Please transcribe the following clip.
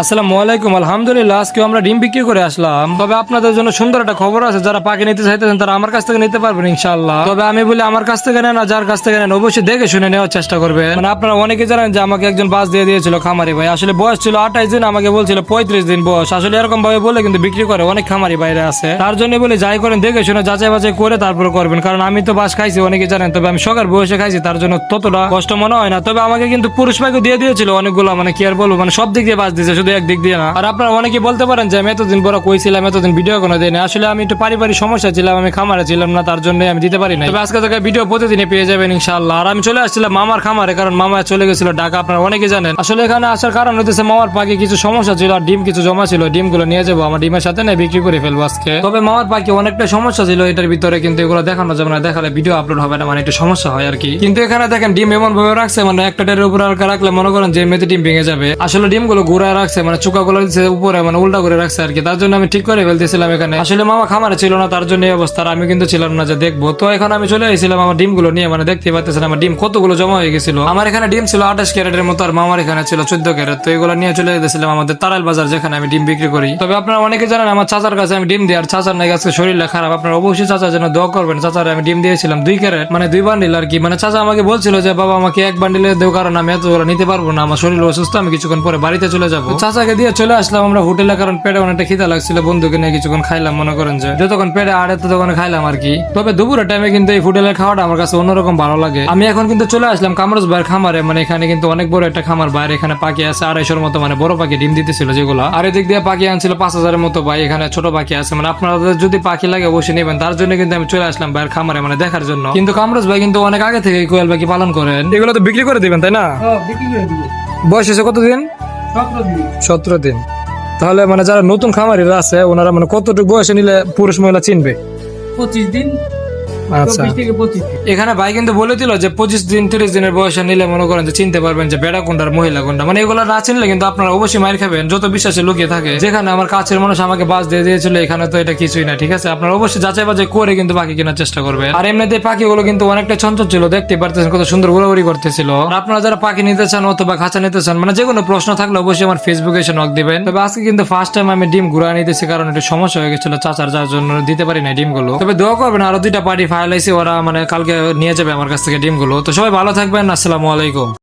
আসসালামু আলাইকুম, আলহামদুলিল্লাহ আজকে আমরা ডিম বিক্রি করে আসলাম। তবে আপনাদের জন্য সুন্দর একটা খবর আছে, যারা পাখি নিতে চাইতেছেন তারা আমার কাছ থেকে নিতে পারবেন ইনশাআল্লাহ। তবে আমি বলি আমার কাছ থেকে নেন যার কাছ থেকে নেন, অবশ্যই দেখে শুনে নেওয়ার চেষ্টা করবেন। মানে আপনারা অনেকে জানেন যে আমাকে একজন বাস দিয়ে দিয়েছিল খামারি ভাই। আসলে বয়স ছিল আঠাইশ দিন, আমাকে বলছিল পঁয়ত্রিশ দিন বয়স। আসলে এরকম ভাবে বলে কিন্তু বিক্রি করে অনেক খামারি বাইরে আছে। তার জন্য বলি, যাই করেন, দেখে শুনে যাচাই বাছাই করে তারপর করবেন। কারণ আমি তো বাস খাইছি, অনেকে জানেন, তবে আমি সকাল বয়সে খাইছি, তার জন্য ততটা কষ্ট মনে হয় না। তবে আমাকে কিন্তু পুরুষ পাইকে দিয়ে দিয়েছিল অনেকগুলো মানে কি আর বলব মানে সব দিক দিয়ে বাস দিয়েছে। শুধু দিয়ে না। আর আপনারা অনেকে বলতে পারেন যে, আমি এতদিন বড় কইছিলাম এতদিন ভিডিও কোনো আসলে আমি একটু পারিবারিক সমস্যা ছিলাম, আমি খামারে ছিলাম না, তার জন্য আমি দিতে পারি না তবে আজকে থেকে ভিডিও প্রতিদিনই পেয়ে যাবেন আর আমি চলে আসছিলাম মামার খামারে, কারণ মামা চলে গেছিল ঢাকা, আপনারা অনেকে জানেন। আসলে এখানে আসার কারণ হতেছে মামার পাখি কিছু সমস্যা ছিল আর ডিম কিছু জমা ছিল, ডিমগুলো নিয়ে যাব, আমার ডিমের সাথে বিক্রি করে ফেলব আজকে। তবে মামার পাখি অনেকটা সমস্যা ছিল এটার ভিতরে, কিন্তু এগুলো দেখানো যাবে না, দেখালে ভিডিও আপলোড হবে না মানে একটু সমস্যা হয় আর কি। কিন্তু এখানে দেখেন, ডিম এমন ভাবে রাখছে মানে একটা ডের উপরে রাখলে মনে করেন যে মেতে ডিম ভেঙে যাবে। আসলে ডিমগুলো ঘুরায় রাখছে মানে চুকাগুলো দিচ্ছে উপরে মানে উল্টা করে রাখছে আর কি। তার জন্য আমি ঠিক করে ফেলতেছিলাম এখানে। আসলে মামা খামারে ছিল না, তার জন্য এই অবস্থা। আমি কিন্তু ছিলাম না যে দেখব। তো এখন আমি চলে এসেছিলাম আমার ডিমগুলো নিয়ে মানে দেখতে পাচ্ছিলাম আমার ডিম কতগুলো জমা হয়ে গেছিল। আমার এখানে ডিম ছিল আঠাশ ক্যারেটের মতো, আর মামার এখানে ছিল চোদ্দ ক্যারেট। তো এগুলো নিয়ে চলে গেছিলাম আমাদের তারাল বাজার, যেখানে আমি ডিম বিক্রি করি। তবে আপনারা অনেকে জানেন, আমার চাচার কাছে আমি ডিম দিই, আর চাচার নাকি আজকে শরীরটা খারাপ। আপনারা অবশ্যই চাচার জন্য দোয়া করবেন। চাচার আমি ডিম দিয়েছিলাম দুই ক্যারেট মানে দুই বান্ডিল আর কি। মানে চাচা আমাকে বলছিল যে, বাবা, আমাকে এক বান্ডিলে দেও, কারণ আমি এতগুলো নিতে পারব না, আমার শরীর অসুস্থ, আমি কিছুক্ষণ পরে বাড়িতে চলে যাব। চাচাকে দিয়ে চলে আসলাম আমরা হোটেলে কারণ পেটে অনেকটা খিদা লাগছিল বন্ধুকে নিয়ে কিছুক্ষণ খাইলাম মনে করেন যে। যতক্ষণ পেটে আড়ে ততক্ষণ খাইলাম আর কি। তবে দুপুরের টাইমে কিন্তু এই হোটেলের খাওয়াটা আমার কাছে অন্যরকম ভালো লাগে। আমি এখন কিন্তু চলে আসলাম কামরজ ভাইয়ের খামারে মানে এখানে কিন্তু অনেক বড় একটা খামার বাইরে এখানে পাখি আছে আড়াইশোর মতো মানে বড় পাখি ডিম দিতেছিল যেগুলো। আর এদিক দিয়ে পাখি আনছিল পাঁচ হাজারের মতো ভাই এখানে ছোট পাখি আছে। মানে আপনাদের যদি পাখি লাগে অবশ্যই নেবেন তার জন্য কিন্তু আমি চলে আসলাম ভাইয়ের খামারে মানে দেখার জন্য। কিন্তু কামরজ ভাই কিন্তু অনেক আগে থেকে কোয়েল পাখি পালন করেন। এগুলো তো বিক্রি করে দিবেন তাই না? বিক্রি করে দিবে। বয়স হয়েছে কতদিন? সতেরো দিন। তাহলে মানে যারা নতুন খামারিরা আছে ওনারা মানে কতটুকু বয়সে নিলে পুরুষ মহিলা চিনবে? পঁচিশ দিন। আচ্ছা। এখানে ভাই কিন্তু বলে দিল যে পঁচিশ দিন তিরিশ দিনের বয়সে নিলে মনে করেন যে চিনতে পারবেন যে বেড়া কোনটা মহিলা কোনটা। মানে এগুলো না চিনলে কিন্তু আপনারা অবশ্যই মাইর খাবেন। যত বিশ্বাসে লুকিয়ে থাকে যেখানে আমার কাছের মানুষ আমাকে বাস দিয়ে দিয়েছিল এখানে তো এটা কিছুই না ঠিক আছে? আপনারা অবশ্যই যাচাই বাছাই করে কিন্তু পাখি কেনার চেষ্টা করবেন। আর এমনিতে পাখিগুলো কিন্তু অনেকটা চঞ্চল ছিল দেখতে পারতেছেন কত সুন্দর উড়াউড়ি করতেছিল। আপনারা যারা পাখি নিতে চান অথবা খাঁচা নিতে চান মানে যে কোনো প্রশ্ন থাকলে অবশ্যই আমার ফেসবুকে এসে নক দিবেন। তবে আজকে কিন্তু ফার্স্ট টাইম আমি ডিম ঘুরা নিতেছি কারণ একটু সমস্যা হয়ে গেছিল চাচার যার জন্য দিতে পারি না ডিমগুলো। তবে দোয়া করবেন আরও দুইটা পার্টি ফাইল আইসি ওরা মানে কালকে নিয়ে যাবে আমার কাছ থেকে ডিমগুলো। তো সবাই ভালো থাকবেন, আসসালামু আলাইকুম।